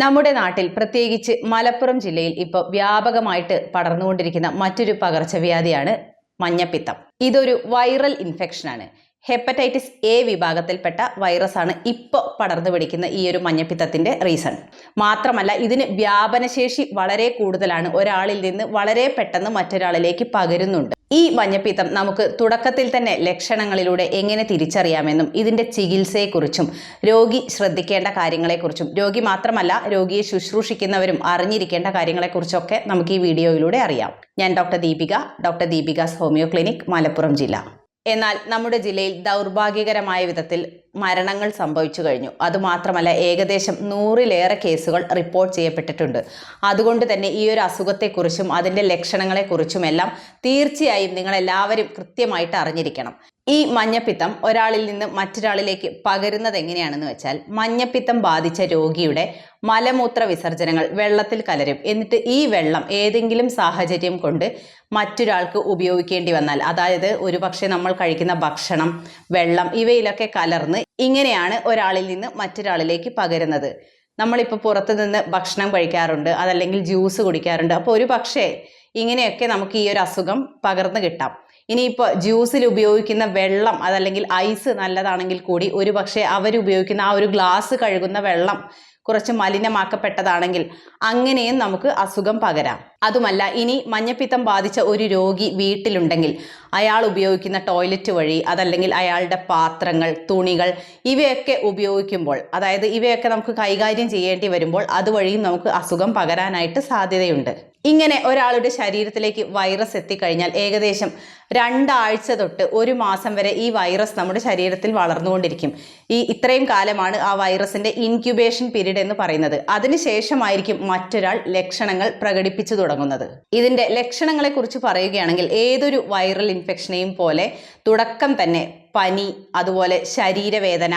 നമ്മുടെ നാട്ടിൽ പ്രത്യേകിച്ച് മലപ്പുറം ജില്ലയിൽ ഇപ്പോൾ വ്യാപകമായിട്ട് പടർന്നുകൊണ്ടിരിക്കുന്ന മറ്റൊരു പകർച്ചവ്യാധിയാണ് മഞ്ഞപ്പിത്തം. ഇതൊരു വൈറൽ ഇൻഫെക്ഷനാണ് ഹെപ്പറ്റൈറ്റിസ് എ വിഭാഗത്തിൽപ്പെട്ട വൈറസ് ആണ് ഇപ്പോൾ പടർന്നു പിടിക്കുന്ന ഈ ഒരു മഞ്ഞപ്പിത്തത്തിന്റെ റീസൺ മാത്രമല്ല ഇതിന് വ്യാപനശേഷി വളരെ കൂടുതലാണ്. ഒരാളിൽ നിന്ന് വളരെ പെട്ടെന്ന് മറ്റൊരാളിലേക്ക് പകരുന്നുണ്ട്. ഈ മഞ്ഞപ്പിത്തം നമുക്ക് തുടക്കത്തിൽ തന്നെ ലക്ഷണങ്ങളിലൂടെ എങ്ങനെ തിരിച്ചറിയാമെന്നും ഇതിന്റെ ചികിത്സയെക്കുറിച്ചും രോഗി ശ്രദ്ധിക്കേണ്ട കാര്യങ്ങളെക്കുറിച്ചും രോഗി മാത്രമല്ല രോഗിയെ ശുശ്രൂഷിക്കുന്നവരും അറിഞ്ഞിരിക്കേണ്ട കാര്യങ്ങളെക്കുറിച്ചൊക്കെ നമുക്ക് ഈ വീഡിയോയിലൂടെ അറിയാം. ഞാൻ doctor Deepika doctor Deepika's homeo clinic Malappuram ജില്ല. എന്നാൽ നമ്മുടെ ജില്ലയിൽ ദൗർഭാഗ്യകരമായ വിധത്തിൽ മരണങ്ങൾ സംഭവിച്ചു കഴിഞ്ഞു. അതുമാത്രമല്ല ഏകദേശം നൂറിലേറെ കേസുകൾ റിപ്പോർട്ട് ചെയ്യപ്പെട്ടിട്ടുണ്ട്. അതുകൊണ്ട് തന്നെ ഈ ഒരു അസുഖത്തെക്കുറിച്ചും അതിന്റെ ലക്ഷണങ്ങളെക്കുറിച്ചുമെല്ലാം തീർച്ചയായും നിങ്ങളെല്ലാവരും കൃത്യമായിട്ട് അറിഞ്ഞിരിക്കണം. ഈ മഞ്ഞപ്പിത്തം ഒരാളിൽ നിന്ന് മറ്റൊരാളിലേക്ക് പകരുന്നത് എങ്ങനെയാണെന്ന് വെച്ചാൽ മഞ്ഞപ്പിത്തം ബാധിച്ച രോഗിയുടെ മലമൂത്ര വിസർജനങ്ങൾ വെള്ളത്തിൽ കലരും. എന്നിട്ട് ഈ വെള്ളം ഏതെങ്കിലും സാഹചര്യം കൊണ്ട് മറ്റൊരാൾക്ക് ഉപയോഗിക്കേണ്ടി വന്നാൽ അതായത് ഒരുപക്ഷെ നമ്മൾ കഴിക്കുന്ന ഭക്ഷണം വെള്ളം ഇവയിലൊക്കെ കലർന്ന് ഇങ്ങനെയാണ് ഒരാളിൽ നിന്ന് മറ്റൊരാളിലേക്ക് പകരുന്നത്. നമ്മളിപ്പോൾ പുറത്തു നിന്ന് ഭക്ഷണം കഴിക്കാറുണ്ട് അതല്ലെങ്കിൽ ജ്യൂസ് കുടിക്കാറുണ്ട്. അപ്പോൾ ഒരു പക്ഷേ ഇങ്ങനെയൊക്കെ നമുക്ക് ഈ ഒരു അസുഖം പകർന്നു കിട്ടാം. ഇനിയിപ്പോൾ ജ്യൂസിൽ ഉപയോഗിക്കുന്ന വെള്ളം അതല്ലെങ്കിൽ ഐസ് നല്ലതാണെങ്കിൽ കൂടി ഒരു പക്ഷേ അവരുപയോഗിക്കുന്ന ആ ഒരു ഗ്ലാസ് കഴുകുന്ന വെള്ളം കുറച്ച് മലിനമാക്കപ്പെട്ടതാണെങ്കിൽ അങ്ങനെയും നമുക്ക് അസുഖം പകരാം. അതുമല്ല ഇനി മഞ്ഞപ്പിത്തം ബാധിച്ച ഒരു രോഗി വീട്ടിലുണ്ടെങ്കിൽ അയാൾ ഉപയോഗിക്കുന്ന ടോയ്ലറ്റ് വഴി അതല്ലെങ്കിൽ അയാളുടെ പാത്രങ്ങൾ തുണികൾ ഇവയൊക്കെ ഉപയോഗിക്കുമ്പോൾ അതായത് ഇവയൊക്കെ നമുക്ക് കൈകാര്യം ചെയ്യേണ്ടി വരുമ്പോൾ അതുവഴിയും നമുക്ക് അസുഖം പകരാനായിട്ട് സാധ്യതയുണ്ട്. ഇങ്ങനെ ഒരാളുടെ ശരീരത്തിലേക്ക് വൈറസ് എത്തിക്കഴിഞ്ഞാൽ ഏകദേശം രണ്ടാഴ്ച തൊട്ട് ഒരു മാസം വരെ ഈ വൈറസ് നമ്മുടെ ശരീരത്തിൽ വളർന്നുകൊണ്ടിരിക്കും. ഈ ഇത്രയും കാലമാണ് ആ വൈറസിന്റെ ഇൻക്യുബേഷൻ പീരീഡ് എന്ന് പറയുന്നത്. അതിനുശേഷമായിരിക്കും മറ്റൊരാൾ ലക്ഷണങ്ങൾ പ്രകടിപ്പിച്ചു തുടങ്ങുന്നത്. ഇതിന്റെ ലക്ഷണങ്ങളെക്കുറിച്ച് പറയുകയാണെങ്കിൽ ഏതൊരു വൈറൽ ഇൻഫെക്ഷനെയും പോലെ തുടക്കം തന്നെ പനി അതുപോലെ ശരീരവേദന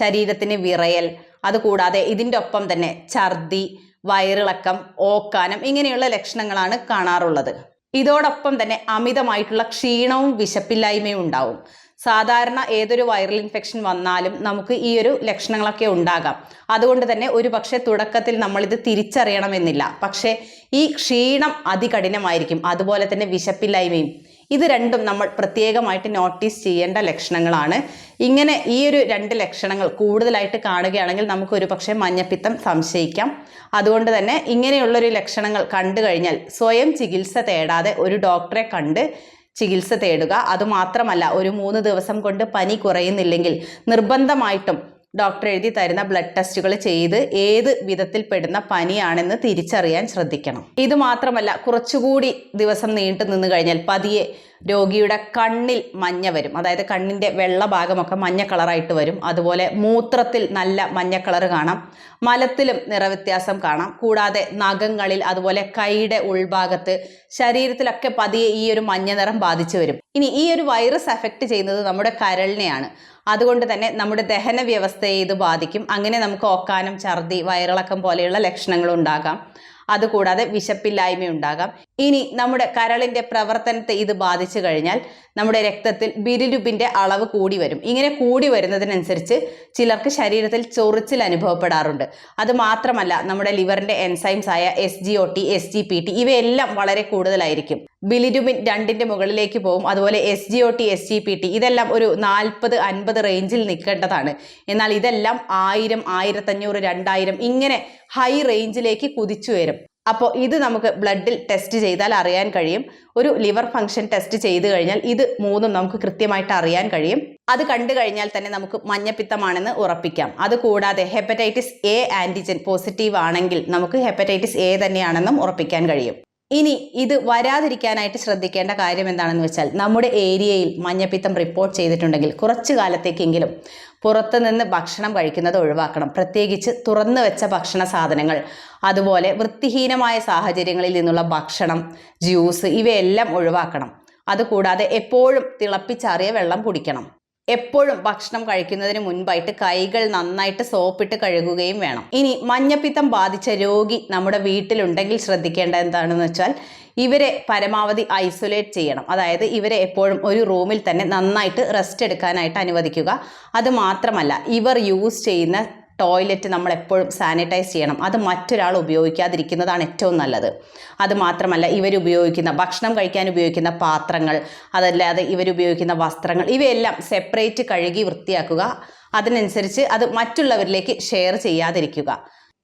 ശരീരത്തിന് വിറയൽ അതുകൂടാതെ ഇതിന്റെ ഒപ്പം തന്നെ ഛർദി വയറിളക്കം ഓക്കാനം ഇങ്ങനെയുള്ള ലക്ഷണങ്ങളാണ് കാണാറുള്ളത്. ഇതോടൊപ്പം തന്നെ അമിതമായിട്ടുള്ള ക്ഷീണവും വിശപ്പില്ലായ്മയും ഉണ്ടാവും. സാധാരണ ഏതൊരു വൈറൽ ഇൻഫെക്ഷൻ വന്നാലും നമുക്ക് ഈ ഒരു ലക്ഷണങ്ങളൊക്കെ ഉണ്ടാകാം. അതുകൊണ്ട് തന്നെ ഒരു പക്ഷേ തുടക്കത്തിൽ നമ്മളിത് തിരിച്ചറിയണമെന്നില്ല. പക്ഷേ ഈ ക്ഷീണം അതികഠിനമായിരിക്കും. അതുപോലെ തന്നെ വിശപ്പില്ലായ്മയും. ഇത് രണ്ടും നമ്മൾ പ്രത്യേകമായിട്ട് നോട്ടീസ് ചെയ്യേണ്ട ലക്ഷണങ്ങളാണ്. ഇങ്ങനെ ഈ ഒരു രണ്ട് ലക്ഷണങ്ങൾ കൂടുതലായിട്ട് കാണുകയാണെങ്കിൽ നമുക്ക് ഒരു പക്ഷേ മഞ്ഞപ്പിത്തം സംശയിക്കാം. അതുകൊണ്ട് തന്നെ ഇങ്ങനെയുള്ളൊരു ലക്ഷണങ്ങൾ കണ്ടു കഴിഞ്ഞാൽ സ്വയം ചികിത്സ തേടാതെ ഒരു ഡോക്ടറെ കണ്ട് ചികിത്സ തേടുക. അതുമാത്രമല്ല ഒരു മൂന്ന് ദിവസം കൊണ്ട് പനി കുറയുന്നില്ലെങ്കിൽ നിർബന്ധമായിട്ടും ഡോക്ടർ എഴുതി തരുന്ന ബ്ലഡ് ടെസ്റ്റുകൾ ചെയ്ത് ഏത് വിധത്തിൽപ്പെടുന്ന പനിയാണെന്ന് തിരിച്ചറിയാൻ ശ്രദ്ധിക്കണം. ഇത് മാത്രമല്ല കുറച്ചുകൂടി ദിവസം നീണ്ടു നിന്ന് കഴിഞ്ഞാൽ പതിയെ രോഗിയുടെ കണ്ണിൽ മഞ്ഞ വരും. അതായത് കണ്ണിന്റെ വെള്ള ഭാഗമൊക്കെ മഞ്ഞ കളറായിട്ട് വരും. അതുപോലെ മൂത്രത്തിൽ നല്ല മഞ്ഞ കളർ കാണാം. മലത്തിലും നിറവ്യത്യാസം കാണാം. കൂടാതെ നഖങ്ങളിൽ അതുപോലെ കൈയുടെ ഉൾഭാഗത്ത് ശരീരത്തിലൊക്കെ പതിയെ ഈ ഒരു മഞ്ഞ നിറം ബാധിച്ചു വരും. ഇനി ഈ ഒരു വൈറസ് അഫക്റ്റ് ചെയ്യുന്നത് നമ്മുടെ കരളിനെയാണ്. അതുകൊണ്ട് തന്നെ നമ്മുടെ ദഹന വ്യവസ്ഥയെ ഇത് ബാധിക്കും. അങ്ങനെ നമുക്ക് ഓക്കാനം ഛർദി വയറിളക്കം പോലെയുള്ള ലക്ഷണങ്ങൾ ഉണ്ടാകാം. അതുകൂടാതെ വിശപ്പില്ലായ്മ ഉണ്ടാകാം ഇനി നമ്മുടെ കരളിന്റെ പ്രവർത്തനത്തെ ഇത് ബാധിച്ചു കഴിഞ്ഞാൽ നമ്മുടെ രക്തത്തിൽ ബിരിലുബിന്റെ അളവ് കൂടി വരും. ഇങ്ങനെ കൂടി വരുന്നതിനനുസരിച്ച് ചിലർക്ക് ശരീരത്തിൽ ചൊറിച്ചിൽ അനുഭവപ്പെടാറുണ്ട്. അത് മാത്രമല്ല നമ്മുടെ ലിവറിന്റെ എൻസൈംസ് ആയ S G O T S G P T ഇവയെല്ലാം വളരെ കൂടുതലായിരിക്കും. ബിലിരുബിൻ രണ്ടിന്റെ മുകളിലേക്ക് പോകും. അതുപോലെ S G O T S G P T ഇതെല്ലാം ഒരു നാൽപ്പത് അൻപത് റേഞ്ചിൽ നിൽക്കേണ്ടതാണ്. എന്നാൽ ഇതെല്ലാം ആയിരം ആയിരത്തഞ്ഞൂറ് രണ്ടായിരം ഇങ്ങനെ ഹൈ റേഞ്ചിലേക്ക് കുതിച്ചു വരും അപ്പോൾ ഇത് നമുക്ക് ബ്ലഡിൽ ടെസ്റ്റ് ചെയ്താൽ അറിയാൻ കഴിയും. ഒരു ലിവർ ഫംഗ്ഷൻ ടെസ്റ്റ് ചെയ്ത് കഴിഞ്ഞാൽ ഇത് മൂന്നും നമുക്ക് കൃത്യമായിട്ട് അറിയാൻ കഴിയും. അത് കണ്ടു കഴിഞ്ഞാൽ തന്നെ നമുക്ക് മഞ്ഞപ്പിത്തമാണെന്ന് ഉറപ്പിക്കാം. അതുകൂടാതെ ഹെപ്പറ്റൈറ്റിസ് എ ആന്റിജൻ പോസിറ്റീവ് ആണെങ്കിൽ നമുക്ക് ഹെപ്പറ്റൈറ്റിസ് എ തന്നെയാണെന്നും ഉറപ്പിക്കാൻ കഴിയും. ഇനി ഇത് വരാതിരിക്കാനായിട്ട് ശ്രദ്ധിക്കേണ്ട കാര്യം എന്താണെന്ന് വെച്ചാൽ നമ്മുടെ ഏരിയയിൽ മഞ്ഞപ്പിത്തം റിപ്പോർട്ട് ചെയ്തിട്ടുണ്ടെങ്കിൽ കുറച്ചു കാലത്തേക്കെങ്കിലും പുറത്തു നിന്ന് ഭക്ഷണം കഴിക്കുന്നത് ഒഴിവാക്കണം. പ്രത്യേകിച്ച് തുറന്നു വെച്ച ഭക്ഷണ സാധനങ്ങൾ. അതുപോലെ വൃത്തിഹീനമായ സാഹചര്യങ്ങളിൽ നിന്നുള്ള ഭക്ഷണം ജ്യൂസ് ഇവയെല്ലാം ഒഴിവാക്കണം. അതുകൂടാതെ എപ്പോഴും തിളപ്പിച്ചാറിയ വെള്ളം കുടിക്കണം. എപ്പോഴും ഭക്ഷണം കഴിക്കുന്നതിന് മുൻപായിട്ട് കൈകൾ നന്നായിട്ട് സോപ്പിട്ട് കഴുകുകയും വേണം. ഇനി മഞ്ഞപ്പിത്തം ബാധിച്ച രോഗി നമ്മുടെ വീട്ടിലുണ്ടെങ്കിൽ ശ്രദ്ധിക്കേണ്ട എന്താണെന്ന് വെച്ചാൽ ഇവരെ പരമാവധി ഐസൊലേറ്റ് ചെയ്യണം. അതായത് ഇവരെ എപ്പോഴും ഒരു റൂമിൽ തന്നെ നന്നായിട്ട് റെസ്റ്റ് എടുക്കാനായിട്ട് അനുവദിക്കുക. അത് മാത്രമല്ല ഇവർ യൂസ് ചെയ്യുന്ന ടോയ്ലറ്റ് നമ്മൾ എപ്പോഴും സാനിറ്റൈസ് ചെയ്യണം. അത് മറ്റൊരാൾ ഉപയോഗിക്കാതിരിക്കുന്നതാണ് ഏറ്റവും നല്ലത്. അത് മാത്രമല്ല ഇവരുപയോഗിക്കുന്ന ഭക്ഷണം കഴിക്കാൻ ഉപയോഗിക്കുന്ന പാത്രങ്ങൾ അതല്ലാതെ ഇവരുപയോഗിക്കുന്ന വസ്ത്രങ്ങൾ ഇവയെല്ലാം സെപ്പറേറ്റ് കഴുകി വൃത്തിയാക്കുക. അതിനനുസരിച്ച് അത് മറ്റുള്ളവരിലേക്ക് ഷെയർ ചെയ്യാതിരിക്കുക.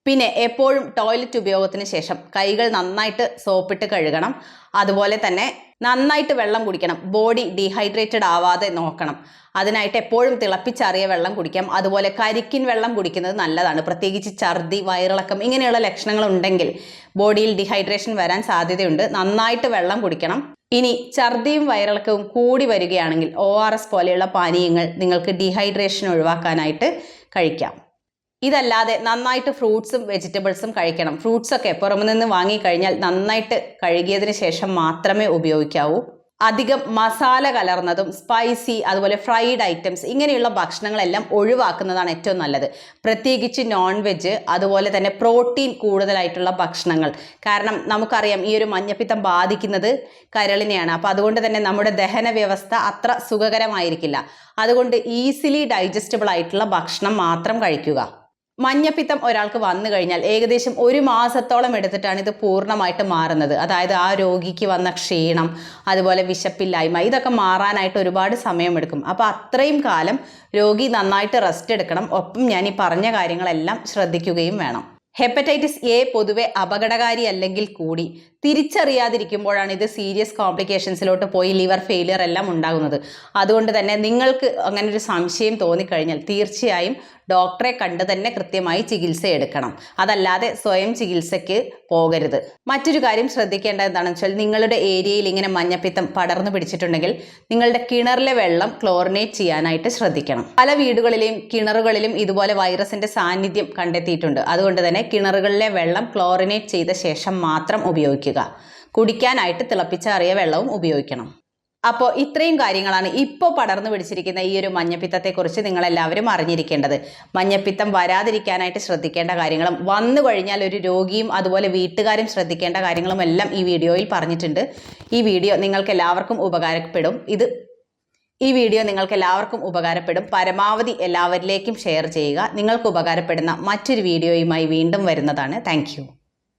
പിന്നെ എപ്പോഴും ടോയ്ലറ്റ് ഉപയോഗത്തിന് ശേഷം കൈകൾ നന്നായിട്ട് സോപ്പിട്ട് കഴുകണം. അതുപോലെ തന്നെ നന്നായിട്ട് വെള്ളം കുടിക്കണം. ബോഡി ഡീഹൈഡ്രേറ്റഡ് ആവാതെ നോക്കണം. അതിനായിട്ട് എപ്പോഴും തിളപ്പിച്ചാറിയ വെള്ളം കുടിക്കാം. അതുപോലെ കരിക്കിൻ വെള്ളം കുടിക്കുന്നത് നല്ലതാണ്. പ്രത്യേകിച്ച് ഛർദി വയറിളക്കം ഇങ്ങനെയുള്ള ലക്ഷണങ്ങൾ ഉണ്ടെങ്കിൽ ബോഡിയിൽ ഡീഹൈഡ്രേഷൻ വരാൻ സാധ്യതയുണ്ട്. നന്നായിട്ട് വെള്ളം കുടിക്കണം. ഇനി ഛർദിയും വയറിളക്കവും കൂടി വരികയാണെങ്കിൽ ഒ പോലെയുള്ള പാനീയങ്ങൾ നിങ്ങൾക്ക് ഡീഹൈഡ്രേഷൻ ഒഴിവാക്കാനായിട്ട് കഴിക്കാം. ഇതല്ലാതെ നന്നായിട്ട് ഫ്രൂട്ട്സും വെജിറ്റബിൾസും കഴിക്കണം. ഫ്രൂട്ട്സ് ഒക്കെ പുറമെ നിന്ന് വാങ്ങിക്കഴിഞ്ഞാൽ നന്നായിട്ട് കഴുകിയതിന് ശേഷം മാത്രമേ ഉപയോഗിക്കാവൂ. അധികം മസാല കലർന്നതും സ്പൈസി അതുപോലെ ഫ്രൈഡ് ഐറ്റംസ് ഇങ്ങനെയുള്ള ഭക്ഷണങ്ങളെല്ലാം ഒഴിവാക്കുന്നതാണ് ഏറ്റവും നല്ലത്. പ്രത്യേകിച്ച് നോൺ വെജ് അതുപോലെ തന്നെ പ്രോട്ടീൻ കൂടുതലായിട്ടുള്ള ഭക്ഷണങ്ങൾ. കാരണം നമുക്കറിയാം ഈ ഒരു മഞ്ഞപ്പിത്തം ബാധിക്കുന്നത് കരളിനെയാണ്. അപ്പോൾ അതുകൊണ്ട് തന്നെ നമ്മുടെ ദഹന വ്യവസ്ഥ അത്ര സുഖകരമായിരിക്കില്ല. അതുകൊണ്ട് ഈസിലി ഡൈജസ്റ്റബിൾ ആയിട്ടുള്ള ഭക്ഷണം മാത്രം കഴിക്കുക. മഞ്ഞപ്പിത്തം ഒരാൾക്ക് വന്നു കഴിഞ്ഞാൽ ഏകദേശം ഒരു മാസത്തോളം എടുത്തിട്ടാണ് ഇത് പൂർണമായിട്ട് മാറുന്നത്. അതായത് ആ രോഗിക്ക് വന്ന ക്ഷീണം അതുപോലെ വിശപ്പില്ലായ്മ ഇതൊക്കെ മാറാനായിട്ട് ഒരുപാട് സമയമെടുക്കും. അപ്പോൾ അത്രയും കാലം രോഗി നന്നായിട്ട് റെസ്റ്റ് എടുക്കണം. ഒപ്പം ഞാൻ ഈ പറഞ്ഞ കാര്യങ്ങളെല്ലാം ശ്രദ്ധിക്കുകയും വേണം. ഹെപ്പറ്റൈറ്റിസ് എ പൊതുവെ അപകടകാരി അല്ലെങ്കിൽ കൂടി. തിരിച്ചറിയാതിരിക്കുമ്പോഴാണ് ഇത് സീരിയസ് കോംപ്ലിക്കേഷൻസിലോട്ട് പോയി ലിവർ ഫെയിലിയർ എല്ലാം ഉണ്ടാകുന്നത്. അതുകൊണ്ട് തന്നെ നിങ്ങൾക്ക് അങ്ങനെ ഒരു സംശയം തോന്നിക്കഴിഞ്ഞാൽ തീർച്ചയായും ഡോക്ടറെ കണ്ട് തന്നെ കൃത്യമായി ചികിത്സ എടുക്കണം. അതല്ലാതെ സ്വയം ചികിത്സയ്ക്ക് പോകരുത്. മറ്റൊരു കാര്യം ശ്രദ്ധിക്കേണ്ടത് എന്താണെന്ന് വെച്ചാൽ നിങ്ങളുടെ ഏരിയയിൽ ഇങ്ങനെ മഞ്ഞപ്പിത്തം പടർന്നു പിടിച്ചിട്ടുണ്ടെങ്കിൽ നിങ്ങളുടെ കിണറിലെ വെള്ളം ക്ലോറിനേറ്റ് ചെയ്യാനായിട്ട് ശ്രദ്ധിക്കണം. പല വീടുകളിലെയും കിണറുകളിലും ഇതുപോലെ വൈറസിന്റെ സാന്നിധ്യം കണ്ടെത്തിയിട്ടുണ്ട്. അതുകൊണ്ട് തന്നെ കിണറുകളിലെ വെള്ളം ക്ലോറിനേറ്റ് ചെയ്ത ശേഷം മാത്രം ഉപയോഗിക്കുക. കുടിക്കാനായിട്ട് തിളപ്പിച്ചാറിയ വെള്ളവും ഉപയോഗിക്കണം. അപ്പോൾ ഇത്രയും കാര്യങ്ങളാണ് ഇപ്പോൾ പടർന്നു പിടിച്ചിരിക്കുന്ന ഈ ഒരു മഞ്ഞപ്പിത്തത്തെക്കുറിച്ച് നിങ്ങളെല്ലാവരും അറിഞ്ഞിരിക്കേണ്ടത്. മഞ്ഞപ്പിത്തം വരാതിരിക്കാനായിട്ട് ശ്രദ്ധിക്കേണ്ട കാര്യങ്ങളും വന്നു കഴിഞ്ഞാൽ ഒരു രോഗിയും അതുപോലെ വീട്ടുകാരും ശ്രദ്ധിക്കേണ്ട കാര്യങ്ങളും എല്ലാം ഈ വീഡിയോയിൽ പറഞ്ഞിട്ടുണ്ട്. ഈ വീഡിയോ നിങ്ങൾക്ക് എല്ലാവർക്കും ഉപകാരപ്പെടും. ഇത് ഈ വീഡിയോ നിങ്ങൾക്ക് എല്ലാവർക്കും ഉപകാരപ്പെടും. പരമാവധി എല്ലാവരിലേക്കും ഷെയർ ചെയ്യുക. നിങ്ങൾക്ക് ഉപകാരപ്പെടുന്ന മറ്റൊരു വീഡിയോയുമായി വീണ്ടും വരുന്നതാണ്. താങ്ക്